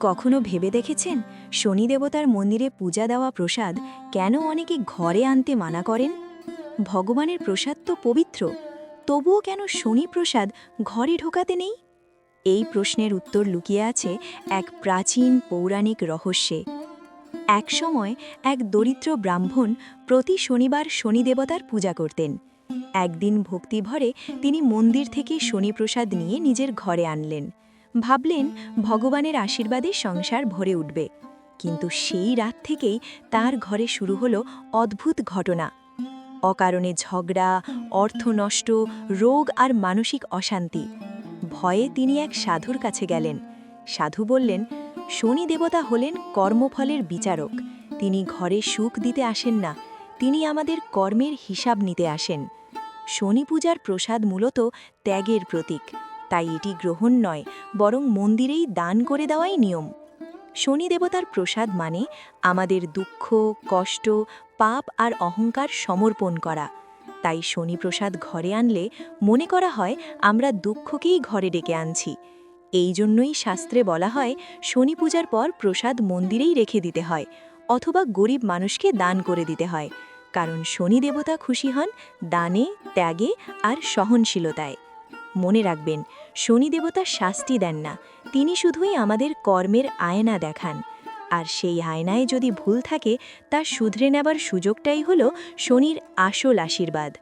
কখনো ভেবে দেখেছেন শনি দেবতার মন্দিরে পূজা দেওয়া প্রসাদ কেন অনেকে ঘরে আনতে মানা করেন? ভগবানের প্রসাদ তো পবিত্র, তবুও কেন শনি প্রসাদ ঘরে ঢোকাতে নেই? এই প্রশ্নের উত্তর লুকিয়ে আছে এক প্রাচীন পৌরাণিক রহস্যে। একসময় এক দরিদ্র ব্রাহ্মণ প্রতি শনিবার শনি দেবতার পূজা করতেন। একদিন ভক্তিভরে তিনি মন্দির থেকে শনিপ্রসাদ নিয়ে নিজের ঘরে আনলেন। ভাবলেন ভগবানের আশীর্বাদে সংসার ভরে উঠবে। কিন্তু সেই রাত থেকেই তার ঘরে শুরু হলো অদ্ভুত ঘটনা। অকারণে ঝগড়া, অর্থ নষ্ট, রোগ আর মানসিক অশান্তি। ভয়ে তিনি এক সাধুর কাছে গেলেন। সাধু বললেন, শনি দেবতা হলেন কর্মফলের বিচারক। তিনি ঘরে সুখ দিতে আসেন না। তিনি আমাদের কর্মের হিসাব নিতে আসেন। শনি পূজার প্রসাদ মূলত ত্যাগের প্রতীক। তাই এটি গ্রহণ নয়, বরং মন্দিরেই দান করে দেওয়াই নিয়ম। শনি দেবতার প্রসাদ মানে আমাদের দুঃখ, কষ্ট, পাপ আর অহংকার সমর্পণ করা। তাই শনি প্রসাদ ঘরে আনলে মনে করা হয় আমরা দুঃখকেই ঘরে ডেকে আনছি। এই জন্যই শাস্ত্রে বলা হয়, শনি পূজার পর প্রসাদ মন্দিরেই রেখে দিতে হয়, অথবা গরিব মানুষকে দান করে দিতে হয়। কারণ শনি দেবতা খুশি হন দানে, ত্যাগে আর সহনশীলতায়। মনে রাখবেন, শনি দেবতা শাস্তি দেন না, তিনি শুধুই আমাদের কর্মের আয়না দেখান। আর সেই আয়নায় যদি ভুল থাকে, তা শুধরে নেবার সুযোগটাই হল শনির আসল আশীর্বাদ।